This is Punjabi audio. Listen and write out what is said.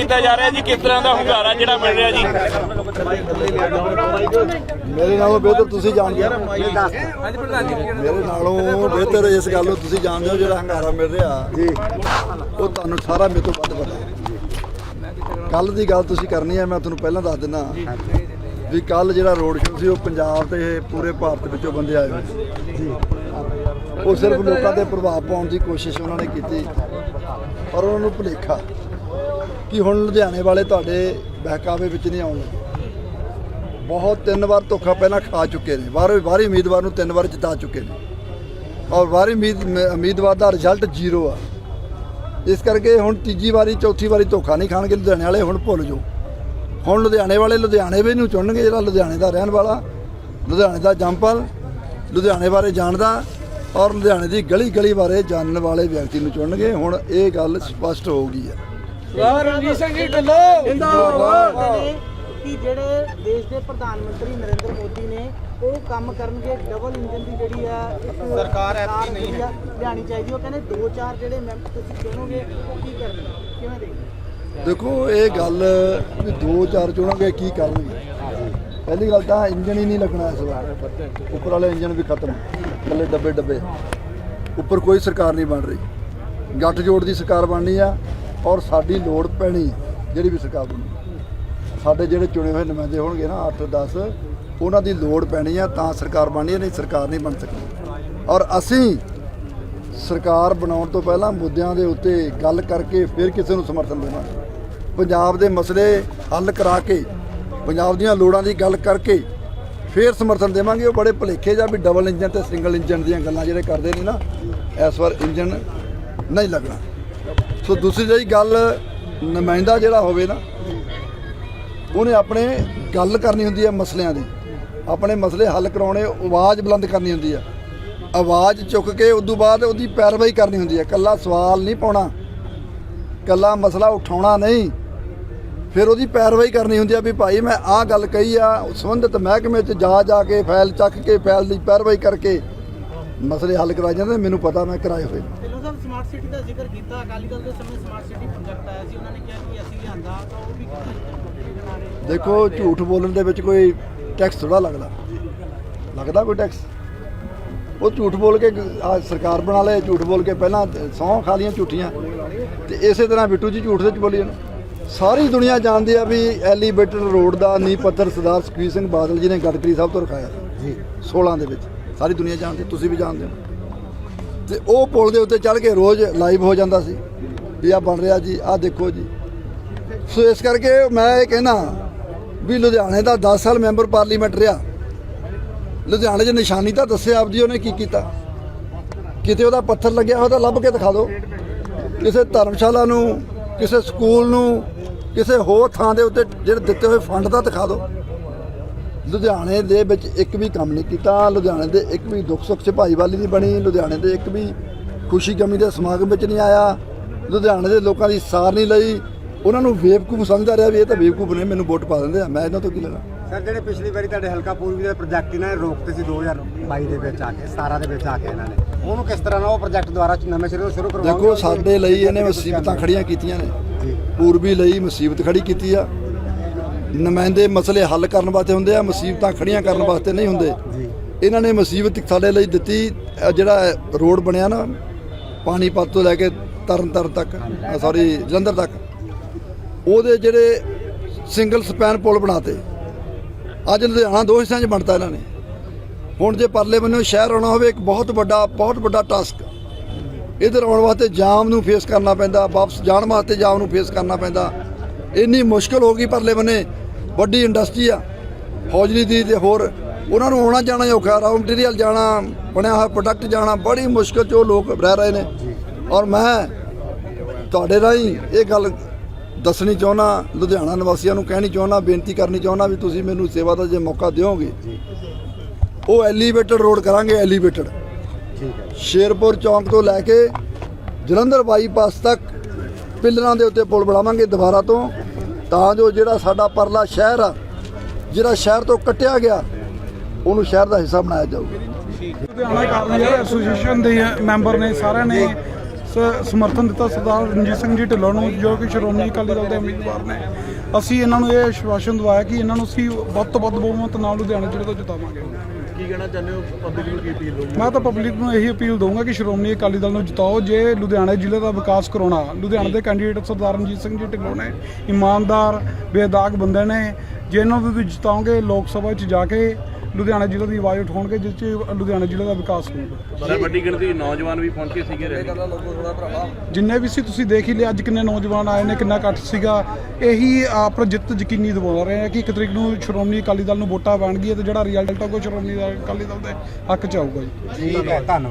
ਕੀਤਾ ਜਾ ਰਿਹਾ ਜੀ? ਕਿਸ ਤਰ੍ਹਾਂ ਦਾ ਹੁੰਗਾਰਾ ਜਿਹੜਾ ਮਿਲ ਰਿਹਾ ਜੀ? ਮੇਰੇ ਨਾਲੋਂ ਬਿਹਤਰ ਤੁਸੀਂ ਜਾਣਦੇ ਹੋ ਮੇਰੇ ਨਾਲੋਂ ਬਿਹਤਰ ਇਸ ਗੱਲ ਨੂੰ ਤੁਸੀਂ ਜਾਣਦੇ ਹੋ ਜਿਹੜਾ ਹੰਗਾਰਾ ਮਿਲ ਰਿਹਾ ਜੀ। ਉਹ ਤੁਹਾਨੂੰ ਸਾਰਾ ਮੇਰੇ ਤੋਂ ਵੱਧ ਪਤਾ ਕੱਲ ਦੀ ਗੱਲ ਤੁਸੀਂ ਕਰਨੀ ਹੈ ਮੈਂ ਤੁਹਾਨੂੰ ਪਹਿਲਾਂ ਦੱਸ ਦਿੰਦਾ ਵੀ ਕੱਲ ਜਿਹੜਾ ਰੋਡ ਸ਼ੋਅ ਸੀ ਉਹ ਪੰਜਾਬ ਤੇ ਪੂਰੇ ਭਾਰਤ ਵਿੱਚੋਂ ਬੰਦੇ ਆਏ ਹੋਏ ਜੀ। ਉਹ ਸਿਰਫ ਲੋਕਾਂ ਤੇ ਪ੍ਰਭਾਵ ਪਾਉਣ ਦੀ ਕੋਸ਼ਿਸ਼ ਉਹਨਾਂ ਨੇ ਕੀਤੀ ਪਰ ਉਹਨਾਂ ਨੂੰ ਭੁਲੇਖਾ। ਕਿ ਹੁਣ ਲੁਧਿਆਣੇ ਵਾਲੇ ਤੁਹਾਡੇ ਬਹਿਕਾਵੇ ਵਿੱਚ ਨਹੀਂ ਆਉਣਗੇ ਬਹੁਤ ਤਿੰਨ ਵਾਰ ਧੋਖਾ ਪਹਿਲਾਂ ਖਾ ਚੁੱਕੇ ਨੇ। ਵਾਰ ਵਾਰੀ ਉਮੀਦਵਾਰ ਨੂੰ ਤਿੰਨ ਵਾਰ ਜਿਤਾ ਚੁੱਕੇ ਨੇ। ਔਰ ਵਾਰੀ ਉਮੀਦ ਉਮੀਦਵਾਰ ਦਾ ਰਿਜ਼ਲਟ ਜ਼ੀਰੋ ਆ। ਇਸ ਕਰਕੇ ਹੁਣ ਤੀਜੀ ਵਾਰੀ, ਚੌਥੀ ਵਾਰੀ ਧੋਖਾ ਨਹੀਂ ਖਾਣਗੇ। ਲੁਧਿਆਣੇ ਵਾਲੇ ਹੁਣ ਭੁੱਲ ਜਾਓ। ਹੁਣ ਲੁਧਿਆਣੇ ਵਾਲੇ ਲੁਧਿਆਣੇ ਵੀ ਨੂੰ ਚੁਣਨਗੇ ਜਿਹੜਾ ਲੁਧਿਆਣੇ ਦਾ ਰਹਿਣ ਵਾਲਾ। ਲੁਧਿਆਣੇ ਦਾ ਜੰਪਲ ਲੁਧਿਆਣੇ ਬਾਰੇ ਜਾਣਦਾ ਔਰ ਲੁਧਿਆਣੇ ਦੀ ਗਲੀ ਗਲੀ ਬਾਰੇ ਜਾਣਨ ਵਾਲੇ ਵਿਅਕਤੀ ਨੂੰ ਚੁਣਨਗੇ। ਹੁਣ ਇਹ ਗੱਲ ਸਪਸ਼ਟ ਹੋ ਗਈ ਹੈ। ਨੇ ਕਿ ਜਿਹੜੇ ਦੇਸ਼ ਦੇ ਪ੍ਰਧਾਨ ਮੰਤਰੀ ਨਰਿੰਦਰ ਮੋਦੀ ਨੇ ਉਹ ਕੰਮ ਕਰਨਗੇ ਡਬਲ ਇੰਜਨ ਦੀ ਜਿਹੜੀ ਆ ਇੱਕ ਸਰਕਾਰ ਐਤਕੀ ਨਹੀਂ। ਹੈ ਲਿਆਣੀ ਚਾਹੀਦੀ। ਉਹ ਕਹਿੰਦੇ ਦੋ ਚਾਰ ਜਿਹੜੇ ਮੈਂਬਰ ਤੁਸੀਂ ਚੁਣੋਗੇ ਉਹ ਕੀ ਕਰਨਗੇ? ਕਿਵੇਂ ਦੇਖਦੇ ਦੇਖੋ ਇਹ ਗੱਲ ਵੀ ਦੋ ਚਾਰ ਚੁਣਾਂਗੇ ਕੀ ਕਰਨਗੇ? ਪਹਿਲੀ ਗੱਲ ਤਾਂ ਇੰਜਨ ਹੀ ਨਹੀਂ ਲੱਗਣਾ ਇਸ ਵਾਰ। ਉੱਪਰ ਵਾਲੇ ਇੰਜਨ ਵੀ ਖਤਮ ਥੱਲੇ ਡੱਬੇ ਡੱਬੇ ਉੱਪਰ ਕੋਈ ਸਰਕਾਰ ਨਹੀਂ ਬਣ ਰਹੀ। ਗੱਠ ਜੋੜ ਦੀ ਸਰਕਾਰ ਬਣਨੀ ਆ। ਔਰ ਸਾਡੀ ਲੋੜ ਪੈਣੀ ਜਿਹੜੀ ਵੀ ਸਰਕਾਰ ਬਣਨੀ ਸਾਡੇ ਜਿਹੜੇ ਚੁਣੇ ਹੋਏ ਨੁਮਾਇੰਦੇ ਹੋਣਗੇ ਨਾ 8 10 ਉਹਨਾਂ ਦੀ ਲੋੜ ਪੈਣੀ ਆ, ਤਾਂ ਸਰਕਾਰ ਬਣਨੀ ਹੈ ਨਹੀਂ ਸਰਕਾਰ ਨਹੀਂ ਬਣ ਸਕਦੀ। ਔਰ ਅਸੀਂ ਸਰਕਾਰ ਬਣਾਉਣ ਤੋਂ ਪਹਿਲਾਂ ਮੁੱਦਿਆਂ ਦੇ ਉੱਤੇ ਗੱਲ ਕਰਕੇ ਫਿਰ ਕਿਸੇ ਨੂੰ ਸਮਰਥਨ ਦੇਵਾਂਗੇ। ਪੰਜਾਬ ਦੇ ਮਸਲੇ ਹੱਲ ਕਰਾ ਕੇ, ਪੰਜਾਬ ਦੀਆਂ ਲੋੜਾਂ ਦੀ ਗੱਲ ਕਰਕੇ ਫਿਰ ਸਮਰਥਨ ਦੇਵਾਂਗੇ। ਉਹ ਬੜੇ ਭੁਲੇਖੇ ਜਾਂ ਵੀ ਡਬਲ ਇੰਜਨ ਤੇ ਸਿੰਗਲ ਇੰਜਨ ਦੀਆਂ ਗੱਲਾਂ ਜਿਹੜੇ ਕਰਦੇ ਨੇ ਨਾ, ਇਸ ਵਾਰ ਇੰਜਨ ਨਹੀਂ ਲੱਗਣਾ। ਸੋ ਦੂਸਰੀ ਜਿਹੜੀ ਗੱਲ ਨੁਮਾਇੰਦਾ ਜਿਹੜਾ ਹੋਵੇ ਨਾ, ਉਹਨੇ ਆਪਣੇ ਗੱਲ ਕਰਨੀ ਹੁੰਦੀ ਹੈ ਮਸਲਿਆਂ ਦੀ। ਆਪਣੇ ਮਸਲੇ ਹੱਲ ਕਰਾਉਣੇ, ਆਵਾਜ਼ ਬੁਲੰਦ ਕਰਨੀ ਹੁੰਦੀ ਹੈ। ਆਵਾਜ਼ ਚੁੱਕ ਕੇ ਉਦੋਂ ਬਾਅਦ ਉਹਦੀ ਪੈਰਵਾਈ ਕਰਨੀ ਹੁੰਦੀ ਹੈ। ਕੱਲਾ ਸਵਾਲ ਨਹੀਂ ਪਾਉਣਾ ਕੱਲਾ ਮਸਲਾ ਉਠਾਉਣਾ ਨਹੀਂ। ਫਿਰ ਉਹਦੀ ਪੈਰਵਾਈ ਕਰਨੀ ਹੁੰਦੀ ਆ ਵੀ ਭਾਈ ਮੈਂ ਆਹ ਗੱਲ ਕਹੀ ਆ, ਸੰਬੰਧਿਤ ਮਹਿਕਮੇ 'ਚ ਜਾ ਜਾ ਕੇ, ਫਾਈਲ ਚੱਕ ਕੇ, ਫਾਈਲ ਦੀ ਪੈਰਵਾਈ ਕਰਕੇ ਮਸਲੇ ਹੱਲ ਕਰਾਏ ਜਾਂਦੇ ਮੈਨੂੰ ਪਤਾ ਮੈਂ ਕਰਾਏ ਹੋਏ। ਸਮਾਰਟ ਸਿਟੀ ਦਾ ਜ਼ਿਕਰ ਕੀਤਾ। ਅਕਾਲੀ ਦਲ ਦੇ ਸਮੇਂ ਸਮਾਰਟ ਸਿਟੀ ਪ੍ਰੋਜੈਕਟ ਆਇਆ ਸੀ। ਉਹਨਾਂ ਨੇ ਕਿਹਾ ਕਿ ਅਸੀਂ ਲਿਆਂਦਾ ਤਾਂ ਉਹ ਵੀ ਕਿਤੇ ਦੇਖੋ ਝੂਠ ਬੋਲਣ ਦੇ ਵਿੱਚ ਕੋਈ ਟੈਕਸ ਥੋੜਾ ਲੱਗਦਾ। ਲੱਗਦਾ ਕੋਈ ਟੈਕਸ ਉਹ ਝੂਠ ਬੋਲ ਕੇ ਆ ਸਰਕਾਰ ਬਣਾ ਲਏ ਝੂਠ ਬੋਲ ਕੇ ਪਹਿਲਾਂ ਸੌਂ ਖਾ ਲੀਆਂ ਝੂਠੀਆਂ। ਤੇ ਇਸੇ ਤਰ੍ਹਾਂ ਬਿੱਟੂ ਜੀ ਝੂਠ ਦੇ ਚ ਬੋਲੀ ਜਾਣ ਸਾਰੀ ਦੁਨੀਆ ਜਾਣਦੀ ਆ ਵੀ ਐਲੀਵੇਟਰ ਰੋਡ ਦਾ ਨੀਂਹ ਪੱਥਰ ਸਰਦਾਰ ਸੁਖਬੀਰ ਸਿੰਘ ਬਾਦਲ ਜੀ ਨੇ ਗਡਕਰੀ ਸਾਹਿਬ ਤੋਂ ਰਖਾਇਆ ਜੀ। 16 ਦੇ ਵਿੱਚ। ਸਾਰੀ ਦੁਨੀਆ ਜਾਣਦੀ ਤੁਸੀਂ ਵੀ ਜਾਣਦੇ ਹੋ। ਤੇ ਉਹ ਪੁਲ ਦੇ ਉੱਤੇ ਚੜ੍ਹ ਕੇ ਰੋਜ਼ ਲਾਈਵ ਹੋ ਜਾਂਦਾ ਸੀ। ਵੀ ਆ ਬਣ ਰਿਹਾ ਜੀ ਆ ਦੇਖੋ ਜੀ। ਸੋ ਇਸ ਕਰਕੇ ਮੈਂ ਇਹ ਕਹਿਣਾ ਵੀ ਲੁਧਿਆਣੇ ਦਾ 10 ਸਾਲ ਮੈਂਬਰ ਪਾਰਲੀਮੈਂਟ ਰਿਹਾ। ਲੁਧਿਆਣੇ 'ਚ ਨਿਸ਼ਾਨੀ ਤਾਂ ਦੱਸਿਆ ਆਪ ਜੀ ਉਹਨੇ ਕੀ ਕੀਤਾ। ਕਿਤੇ ਉਹਦਾ ਪੱਥਰ ਲੱਗਿਆ ਹੋਇਆ ਤਾਂ ਲੱਭ ਕੇ ਦਿਖਾ ਦਿਓ। ਕਿਸੇ ਧਰਮਸ਼ਾਲਾ ਨੂੰ, ਕਿਸੇ ਸਕੂਲ ਨੂੰ, ਕਿਸੇ ਹੋਰ ਥਾਂ ਦੇ ਉੱਤੇ ਜਿਹੜੇ ਦਿੱਤੇ ਹੋਏ ਫੰਡ ਦਾ ਦਿਖਾ ਦਿਓ। ਲੁਧਿਆਣੇ ਦੇ ਵਿੱਚ ਇੱਕ ਵੀ ਕੰਮ ਨਹੀਂ ਕੀਤਾ ਲੁਧਿਆਣੇ ਦੇ ਇੱਕ ਵੀ ਦੁੱਖ ਸੁੱਖ 'ਚ ਭਾਈਵਾਲੀ ਨਹੀਂ ਬਣੀ ਲੁਧਿਆਣੇ ਦੇ ਇੱਕ ਵੀ ਖੁਸ਼ੀ ਗਮੀ ਦੇ ਸਮਾਗਮ ਵਿੱਚ ਨਹੀਂ ਆਇਆ ਲੁਧਿਆਣੇ ਦੇ ਲੋਕਾਂ ਦੀ ਸਾਰ ਨਹੀਂ ਲਈ। ਉਹਨਾਂ ਨੂੰ ਬੇਵਕੂਫ ਸਮਝਦਾ ਰਿਹਾ ਵੀ ਇਹ ਤਾਂ ਬੇਵਕੂਫ ਨੇ ਮੈਨੂੰ ਵੋਟ ਪਾ ਦਿੰਦੇ ਆ। ਮੈਂ ਇਹਨਾਂ ਤੋਂ ਕੀ ਲੈਣਾ ਸਰ ਜਿਹੜੇ ਪਿਛਲੀ ਵਾਰੀ ਤੁਹਾਡੇ ਹਲਕਾ ਪੂਰਬੀ ਦੇ ਪ੍ਰੋਜੈਕਟ ਇਹਨਾਂ ਨੇ ਰੋਕਤੇ ਸੀ 2022 ਦੇ ਵਿੱਚ ਆ ਕੇ 17 ਦੇ ਵਿੱਚ ਆ ਕੇ ਇਹਨਾਂ ਨੇ। ਉਹਨੂੰ ਕਿਸ ਤਰ੍ਹਾਂ ਨਾਲ ਉਹ ਪ੍ਰੋਜੈਕਟ ਦੁਬਾਰਾ ਨਵੇਂ ਸਿਰੇ ਤੋਂ ਸ਼ੁਰੂ ਕਰਵਾਉਣਗੇ ਦੇਖੋ ਸਾਡੇ ਲਈ ਇਹਨੇ ਮੁਸੀਬਤਾਂ ਖੜੀਆਂ ਕੀਤੀਆਂ ਨੇ। ਪੂਰਬੀ ਲਈ ਮੁਸੀਬਤ ਖੜੀ ਕੀਤੀ ਆ। ਨੁਮਾਇੰਦੇ ਮਸਲੇ ਹੱਲ ਕਰਨ ਵਾਸਤੇ ਹੁੰਦੇ ਆ ਮੁਸੀਬਤਾਂ ਖੜੀਆਂ ਕਰਨ ਵਾਸਤੇ ਨਹੀਂ ਹੁੰਦੇ। ਇਹਨਾਂ ਨੇ ਮੁਸੀਬਤ ਸਾਡੇ ਲਈ ਦਿੱਤੀ ਜਿਹੜਾ ਰੋਡ ਬਣਿਆ ਨਾ ਪਾਣੀਪਤ ਤੋਂ ਲੈ ਕੇ ਤਰਨਤਾਰਨ ਤੱਕ ਸੌਰੀ ਜਲੰਧਰ ਤੱਕ ਉਹਦੇ ਜਿਹੜੇ ਸਿੰਗਲ ਸਪੈਨ ਪੁਲ ਬਣਾਤੇ। ਅੱਜ ਲੁਧਿਆਣਾ ਦੋ ਹਿੱਸਿਆਂ 'ਚ ਬਣਤਾ ਇਹਨਾਂ ਨੇ। ਹੁਣ ਜੇ ਪਰਲੇ ਬੰਨੋਂ ਸ਼ਹਿਰ ਆਉਣਾ ਹੋਵੇ ਇੱਕ ਬਹੁਤ ਵੱਡਾ ਬਹੁਤ ਵੱਡਾ ਟਾਸਕ ਇਧਰ ਆਉਣ ਵਾਸਤੇ ਜਾਮ ਨੂੰ ਫੇਸ ਕਰਨਾ ਪੈਂਦਾ ਵਾਪਸ ਜਾਣ ਵਾਸਤੇ ਜਾਮ ਨੂੰ ਫੇਸ ਕਰਨਾ ਪੈਂਦਾ। ਇੰਨੀ ਮੁਸ਼ਕਲ ਹੋ ਗਈ ਪਰਲੇ ਬੰਨੇ। ਵੱਡੀ ਇੰਡਸਟਰੀ ਆ ਹੌਜਰੀ ਦੀ ਤੇ ਹੋਰ। ਉਹਨਾਂ ਨੂੰ ਆਉਣਾ ਜਾਣਾ ਔਖਾ ਰਾਉ ਮਟੀਰੀਅਲ ਜਾਣਾ, ਬਣਿਆ ਹੋਇਆ ਪ੍ਰੋਡਕਟ ਜਾਣਾ, ਬੜੀ ਮੁਸ਼ਕਲ 'ਚ ਉਹ ਲੋਕ ਰਹਿ ਰਹੇ ਨੇ। ਔਰ ਮੈਂ ਤੁਹਾਡੇ ਰਾਹੀਂ ਇਹ ਗੱਲ ਦੱਸਣੀ ਚਾਹੁੰਦਾ ਲੁਧਿਆਣਾ ਨਿਵਾਸੀਆਂ ਨੂੰ ਕਹਿਣੀ ਚਾਹੁੰਦਾ ਬੇਨਤੀ ਕਰਨੀ ਚਾਹੁੰਦਾ ਵੀ ਤੁਸੀਂ ਮੈਨੂੰ ਸੇਵਾ ਦਾ ਜੇ ਮੌਕਾ ਦਿਓਗੇ, ਉਹ ਐਲੀਵੇਟਡ ਰੋਡ ਕਰਾਂਗੇ ਐਲੀਵੇਟਡ ਸ਼ੇਰਪੁਰ ਚੌਂਕ ਤੋਂ ਲੈ ਕੇ ਜਲੰਧਰ ਬਾਈਪਾਸ ਤੱਕ, ਪਿੱਲਰਾਂ ਦੇ ਉੱਤੇ ਪੁਲ ਬਣਾਵਾਂਗੇ ਦੁਬਾਰਾ ਤੋਂ। ਤਾਂ ਜੋ ਜਿਹੜਾ ਸਾਡਾ ਪਰਲਾ ਸ਼ਹਿਰ ਆ, ਜਿਹੜਾ ਸ਼ਹਿਰ ਤੋਂ ਕੱਟਿਆ ਗਿਆ, ਉਹਨੂੰ ਸ਼ਹਿਰ ਦਾ ਹਿੱਸਾ ਬਣਾਇਆ ਜਾਊਗਾ। ਲੁਧਿਆਣਾ ਕਾਰਨ ਐਸੋਸੀਏਸ਼ਨ ਦੇ ਮੈਂਬਰ ਨੇ ਸਾਰਿਆਂ ਨੇ ਸ- ਸਮਰਥਨ ਦਿੱਤਾ ਸਰਦਾਰ ਰਣਜੀਤ ਸਿੰਘ ਜੀ ਢਿੱਲੋਂ ਨੂੰ, ਜੋ ਕਿ ਸ਼੍ਰੋਮਣੀ ਅਕਾਲੀ ਦਲ ਦੇ ਉਮੀਦਵਾਰ ਨੇ। ਅਸੀਂ ਇਹਨਾਂ ਨੂੰ ਇਹ ਆਸ਼ਵਾਸਨ ਦਵਾਇਆ ਕਿ ਇਹਨਾਂ ਨੂੰ ਅਸੀਂ ਵੱਧ ਤੋਂ ਵੱਧ ਬਹੁਮਤ ਨਾਲ ਲੁਧਿਆਣਾ ਜ਼ਿਲ੍ਹੇ ਤੋਂ ਜਿਤਾਵਾਂਗੇ। ਕੀ ਕਹਿਣਾ ਚਾਹੁੰਦੇ ਹੋ ਪਬਲਿਕ ਨੂੰ ਕੀ ਅਪੀਲ ਹੋਊਗੀ? ਮੈਂ ਤਾਂ ਪਬਲਿਕ ਨੂੰ ਇਹੀ ਅਪੀਲ ਦਊਂਗਾ ਕਿ ਸ਼੍ਰੋਮਣੀ ਅਕਾਲੀ ਦਲ ਨੂੰ ਜਿਤਾਓ, ਜੇ ਲੁਧਿਆਣਾ ਜ਼ਿਲ੍ਹੇ ਦਾ ਵਿਕਾਸ ਕਰਾਉਣਾ, ਲੁਧਿਆਣਾ ਦੇ ਕੈਂਡੀਡੇਟ ਸਰਦਾਰ ਰਣਜੀਤ ਸਿੰਘ ਜੀ ਢਿੱਲੋਂ ਨੇ, ਇਮਾਨਦਾਰ, ਬੇਦਾਗ ਬੰਦੇ ਨੇ, ਜੇ ਇਹਨਾਂ ਨੂੰ ਤੁਸੀਂ ਜਿਤਾਓਗੇ ਲੋਕ ਸਭਾ 'ਚ ਜਾ ਕੇ ਲੁਧਿਆਣਾ ਜ਼ਿਲ੍ਹੇ ਦੀ ਆਵਾਜ਼ ਉਠਾਉਣਗੇ ਜਿਸ 'ਚ ਲੁਧਿਆਣਾ ਜ਼ਿਲ੍ਹੇ ਦਾ ਵਿਕਾਸ ਹੋਊਗਾ। ਸਰ ਵੱਡੀ ਗਿਣਤੀ ਨੌਜਵਾਨ ਵੀ ਪਹੁੰਚੇ ਸੀਗੇ ਰੈਲੀ ਜਿੰਨੇ ਵੀ ਸੀ ਤੁਸੀਂ ਦੇਖ ਹੀ ਲਿਆ ਅੱਜ ਕਿੰਨੇ ਨੌਜਵਾਨ ਆਏ ਨੇ ਕਿੰਨਾ ਇਕੱਠ ਸੀਗਾ। ਇਹੀ ਆਪਣਾ ਜਿੱਤ ਯਕੀਨੀ ਦਿਵਾ ਰਹੇ ਆ ਕਿ ਇੱਕ ਤਰੀਕ ਨੂੰ ਸ਼੍ਰੋਮਣੀ ਅਕਾਲੀ ਦਲ ਨੂੰ ਵੋਟਾਂ ਪੈਣਗੀਆਂ ਤੇ ਜਿਹੜਾ ਰਿਜ਼ਲਟ ਆਊਗਾ ਸ਼੍ਰੋਮਣੀ ਅਕਾਲੀ ਦਲ ਦੇ ਹੱਕ 'ਚ ਆਊਗਾ ਜੀ। ਠੀਕ ਹੈ ਧੰਨਵਾਦ।